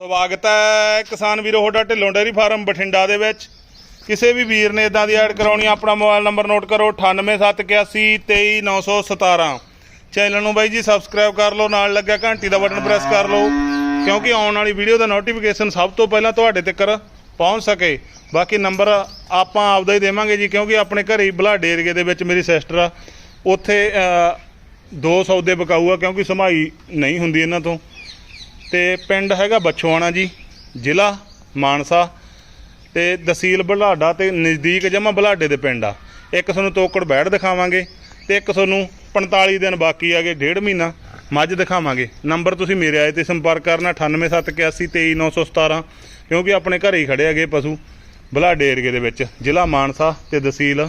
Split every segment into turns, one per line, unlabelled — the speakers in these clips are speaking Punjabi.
ਸਵਾਗਤ ਹੈ ਕਿਸਾਨ ਵੀਰੋ ਹੋਡਾ ਢਿੱਲੋਂ ਡੇਅਰੀ ਫਾਰਮ ਬਠਿੰਡਾ ਦੇ ਵਿੱਚ। ਕਿਸੇ ਵੀ ਵੀਰ ਨੇ ਇਦਾਂ ਦੀ ਐਡ ਕਰਾਉਣੀ, ਆਪਣਾ ਮੋਬਾਈਲ ਨੰਬਰ ਨੋਟ ਕਰੋ 9871823917 ਚੈਨਲ ਨੂੰ ਬਾਈ ਜੀ ਸਬਸਕ੍ਰਾਈਬ ਕਰ ਲਓ, ਨਾਲ ਲੱਗਿਆ ਘੰਟੀ ਦਾ ਬਟਨ ਪ੍ਰੈਸ ਕਰ ਲਓ, ਕਿਉਂਕਿ ਆਉਣ ਵਾਲੀ ਵੀਡੀਓ ਦਾ ਨੋਟੀਫਿਕੇਸ਼ਨ ਸਭ ਤੋਂ ਪਹਿਲਾਂ ਤੁਹਾਡੇ ਤੱਕ ਪਹੁੰਚ ਸਕੇ। ਬਾਕੀ ਨੰਬਰ ਆਪਾਂ ਆਪਦਾ ਹੀ ਦੇਵਾਂਗੇ ਜੀ, ਕਿਉਂਕਿ ਆਪਣੇ ਘਰੇ ਹੀ ਬਲਾਡੇ ਏਰੀਏ ਦੇ ਵਿੱਚ ਮੇਰੀ ਸਿਸਟਰ ਆ। ਉੱਥੇ ਦੋ ਸੌਦੇ ਬਕਾਊ ਆ, ਕਿਉਂਕਿ ਸਮਾਈ ਨਹੀਂ ਹੁੰਦੀ ਇਹਨਾਂ ਤੋਂ। ਤੇ ਪਿੰਡ ਹੈਗਾ ਬਛੋਆਣਾ ਜੀ, ਜ਼ਿਲ੍ਹਾ ਮਾਨਸਾ ਤੇ ਤਹਿਸੀਲ ਬੁਲਾਡਾ ਤੇ ਨਜ਼ਦੀਕ ਜਮਾ ਬੁਲਾਡੇ ਦੇ ਪਿੰਡ ਆ। ਇੱਕ ਤੁਹਾਨੂੰ ਤੋਕੜ ਬੈੜ ਦਿਖਾਵਾਂਗੇ ਤੇ ਇੱਕ ਤੁਹਾਨੂੰ 45 ਦਿਨ ਬਾਕੀ ਆਗੇ ਡੇਢ ਮਹੀਨਾ ਮੱਝ ਦਿਖਾਵਾਂਗੇ। ਨੰਬਰ ਤੁਸੀਂ ਮੇਰੇ ਆਏ ਤੇ ਸੰਪਰਕ ਕਰਨਾ 9871823917 ਕਿਉਂਕਿ ਆਪਣੇ ਘਰੇ ਹੀ ਖੜੇ ਹੈਗੇ ਪਸ਼ੂ ਬੁਲਾਡੇ ਏਰੀਏ ਦੇ ਵਿੱਚ, ਜ਼ਿਲ੍ਹਾ ਮਾਨਸਾ ਤੇ ਤਹਿਸੀਲ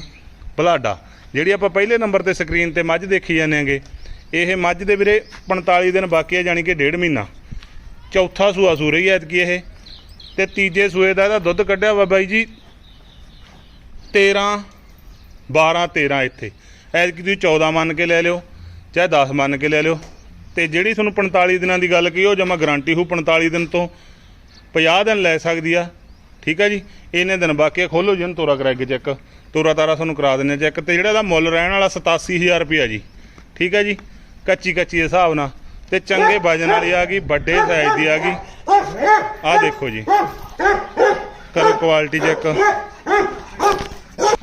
ਬੁਢਲਾਡਾ ਜਿਹੜੀ ਆਪਾਂ ਪਹਿਲੇ ਨੰਬਰ ਤੇ ਸਕਰੀਨ ਤੇ ਮੱਝ ਦੇਖੀ ਜਾਂਦੇ ਹਾਂਗੇ, ਇਹ ਮੱਝ ਦੇ ਵੀਰੇ 45 ਦਿਨ ਬਾਕੀ ਆ, ਜਾਣੀ ਕਿ ਡੇਢ ਮਹੀਨਾ। ਚੌਥਾ ਸੂਆ ਸੂ ਰਹੀ ਹੈ ਐਤਕੀ ਇਹ। ਤੇ ਤੀਜੇ ਸੂਏ ਦਾ ਇਹਦਾ ਦੁੱਧ ਕੱਢਿਆ ਵਾ ਬਾਈ ਜੀ। 13 12 13 ਇੱਥੇ। ਐਤਕੀ ਤੁਸੀਂ 14 ਮੰਨ ਕੇ ਲੈ ਲਿਓ, ਚਾਹੇ 10 ਮੰਨ ਕੇ ਲੈ ਲਿਓ। ਤੇ ਜਿਹੜੀ ਤੁਹਾਨੂੰ 45 ਦਿਨਾਂ ਦੀ ਗੱਲ ਕਹੀ, ਉਹ ਜਮਾ ਗਾਰੰਟੀ ਹੋ 45 ਦਿਨ ਤੋਂ। 50 ਦਿਨ ਲੈ ਸਕਦੀ ਆ। ਠੀਕ ਆ ਜੀ? ਇਹਨੇ ਦਿਨ ਬਾਕੀ ਖੋਲੋ ਜਨ ਤੋਰਾ ਕਰਾ ਕੇ ਚੈੱਕ। ਤੋਰਾ ਤਾਰਾ ਤੁਹਾਨੂੰ ਕਰਾ ਦਿੰਨੇ ਚੈੱਕ। ਤੇ ਜਿਹੜਾ ਇਹਦਾ ਮੁੱਲ ਰਹਿਣ ਵਾਲਾ 87000 ਰੁਪਿਆ ਜੀ। ਠੀਕ ਆ ਜੀ? ਕੱਚੀ ਕੱਚੀ ਦੇ ਹਿਸਾਬ ਨਾਲ। ਤੇ ਚੰਗੇ ਵਜਨ ਵਾਲੀ ਆ ਗਈ, ਵੱਡੇ ਸਾਈਜ਼ ਦੀ ਆ ਗਈ। ਆਹ ਦੇਖੋ ਜੀ। ਕਰੋ ਕੁਆਲਿਟੀ ਚੈੱਕ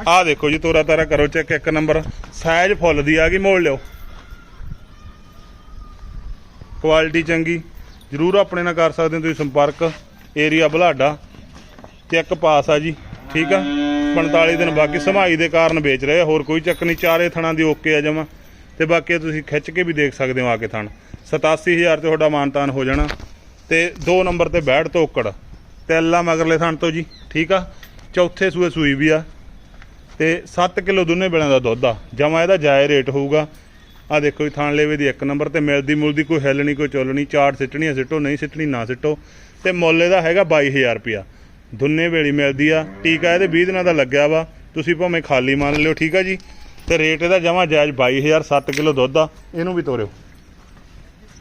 ਆਹ ਦੇਖੋ ਜੀ, ਤੋਰਾ ਤਾਰਾ ਕਰੋ ਚੈੱਕ ਇੱਕ ਨੰਬਰ ਸਾਈਜ਼ ਫੁੱਲ ਦੀ ਆ ਗਈ, ਮੋੜ ਲਿਓ। ਕੁਆਲਿਟੀ ਚੰਗੀ। ਜਰੂਰ ਆਪਣੇ ਨਾਲ ਕਰ ਸਕਦੇ ਹੋ ਤੁਸੀਂ ਸੰਪਰਕ। ਏਰੀਆ ਬੁਲਾਡਾ। ਚੈੱਕ ਪਾਸ ਆ ਜੀ, ਠੀਕ ਆ? 45 ਦਿਨ ਬਾਕੀ ਸਮਾਈ ਦੇ ਕਾਰਨ ਵੇਚ ਰਹੇ ਆ, ਹੋਰ ਕੋਈ ਚੱਕ ਨਹੀਂ, ਚਾਰੇ ਥਣਾ ਦੀ ਓਕੇ ਆ ਜਮਾ। ਤੇ ਬਾਕੀ ਤੁਸੀਂ ਖਿੱਚ ਕੇ ਵੀ ਦੇਖ ਸਕਦੇ ਹੋ ਆ ਕੇ ਥਣ। 87000 ਤੇ ਤੁਹਾਡਾ ਮਾਨਤਾਨ ਹੋ ਜਾਣਾ। ਤੇ 2 ਨੰਬਰ ਤੇ ਬੈੜ ਤੋਕੜ ਤੈਲਾ ਮਗਰਲੇ ਥਣ ਤੋਂ ਜੀ, ਠੀਕ ਆ? ਚੌਥੇ ਸੂਏ ਸੂਈ ਵੀ ਆ। ਤੇ 7 ਕਿਲੋ ਦੋਨੇ ਵੇਲਿਆਂ ਦਾ ਦੁੱਧ ਆ। ਜਮਾ ਇਹਦਾ ਜਾਇ ਰੇਟ ਹੋਊਗਾ। ਆ ਦੇਖੋ ਜੀ, ਥਾਣ ਲੇਵੇ ਦੀ ਇੱਕ ਨੰਬਰ ਤੇ ਮਿਲਦੀ ਮੁਲਦੀ ਕੋਈ ਹਿੱਲ ਨਹੀਂ, ਕੋਈ ਚੁੱਲ ਨਹੀਂ। ਚਾਰ ਸਿੱਟਣੀ ਆ ਸਿੱਟੋ, ਨਹੀਂ ਸਿੱਟਣੀ ਨਾ ਸਿੱਟੋ। ਤੇ ਮੁੱਲ ਇਹਦਾ ਹੈਗਾ 22000 ਰੁਪਿਆ ਦੁੰਨੇ ਵੇਲੀ ਮਿਲਦੀ ਆ। ਟੀਕਾ ਇਹਦੇ 20 ਦਿਨਾਂ ਦਾ ਲੱਗਿਆ ਵਾ। ਤੁਸੀਂ ਭਾਵੇਂ ਖਾਲੀ ਮੰਨ ਲਿਓ, ਠੀਕ ਆ ਜੀ? ਤੇ ਰੇਟ ਇਹਦਾ ਜਮਾ ਜਾਇਜ਼ 22000 7 ਕਿਲੋ ਦੁੱਧ ਆ। ਇਹਨੂੰ ਵੀ ਤੋਰਿਓ।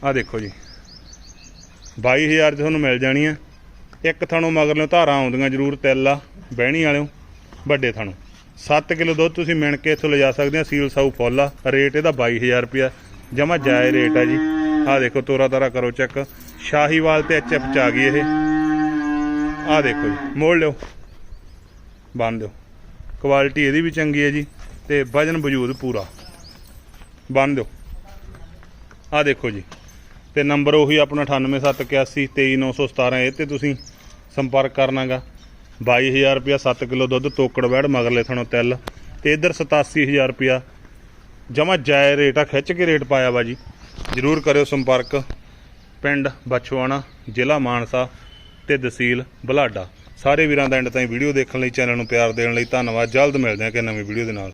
ਆ ਦੇਖੋ ਜੀ। 22000 ਚ ਤੁਹਾਨੂੰ ਮਿਲ ਜਾਣੀ ਆ। ਇੱਕ ਥਣੋਂ ਮਗਰਲੋਂ ਧਾਰਾਂ ਆਉਂਦੀਆਂ ਜ਼ਰੂਰ ਤਿੱਲ ਆ ਬਹਿਣੀ ਵਾਲਿਓ ਵੱਡੇ ਥਣੋਂ। 7 ਕਿਲੋ ਦੁੱਧ ਤੁਸੀਂ ਮਿਣ ਕੇ ਇੱਥੋਂ ਲਿਜਾ ਸਕਦੇ ਆ ਸੀਲ ਸਾਊ ਫੁੱਲ ਆ। ਰੇਟ ਇਹਦਾ 22000 ਰੁਪਿਆ ਜਮਾ ਜਾਇਜ਼ ਰੇਟ ਆ ਜੀ। ਆ ਦੇਖੋ ਤੋਰਾ ਤਾਰਾ ਕਰੋ ਚੈੱਕ। ਸ਼ਾਹੀਵਾਲ ਤੇ ਐਚਐਫ ਚ ਆ ਗਈ ਇਹ। ਆ ਦੇਖੋ ਜੀ ਮੋੜ ਲਿਓ। ਬੰਨ ਦਿਓ। ਕੁਆਲਿਟੀ ਇਹਦੀ ਵੀ ਚੰਗੀ ਹੈ ਜੀ। ਤੇ ਵਜਨ ਵਜੂਦ ਪੂਰਾ। ਬੰਨ ਦਿਓ। ਆ ਦੇਖੋ ਜੀ। ਤੇ ਨੰਬਰ ਉਹੀ ਆਪਣਾ 9871823917 ਇਹ ਤੇ ਤੁਸੀਂ ਸੰਪਰਕ ਕਰਨਾਗਾ। 22000 ਰੁਪਿਆ 7 ਕਿਲੋ ਦੁੱਧ, ਤੋਕੜ ਵੈੜ, ਮਗਰਲੇ ਥਣੋਂ ਤਿੱਲ ਤੇ ਇਧਰ 87000 ਰੁਪਿਆ ਜਮਾ ਜਾਇ ਰੇਟ ਆ, ਖਿੱਚ ਕੇ ਰੇਟ ਪਾਇਆ ਵਾ ਜੀ। ਜਰੂਰ ਕਰਿਓ ਸੰਪਰਕ। ਪਿੰਡ ਬਛਵਾਣਾ, ਜ਼ਿਲ੍ਹਾ ਮਾਨਸਾ ਤੇ ਤਹਿਸੀਲ ਬੁਢਲਾਡਾ ਸਾਰੇ ਵੀਰਾਂ ਦਾ ਐਂਡ ਤਾਈਂ ਵੀਡੀਓ ਦੇਖਣ ਲਈ, ਚੈਨਲ ਨੂੰ ਪਿਆਰ ਦੇਣ ਲਈ ਧੰਨਵਾਦ। ਜਲਦ ਮਿਲਦੇ ਹਾਂ ਕਿ ਨਵੀਂ ਵੀਡੀਓ ਦੇ ਨਾਲ।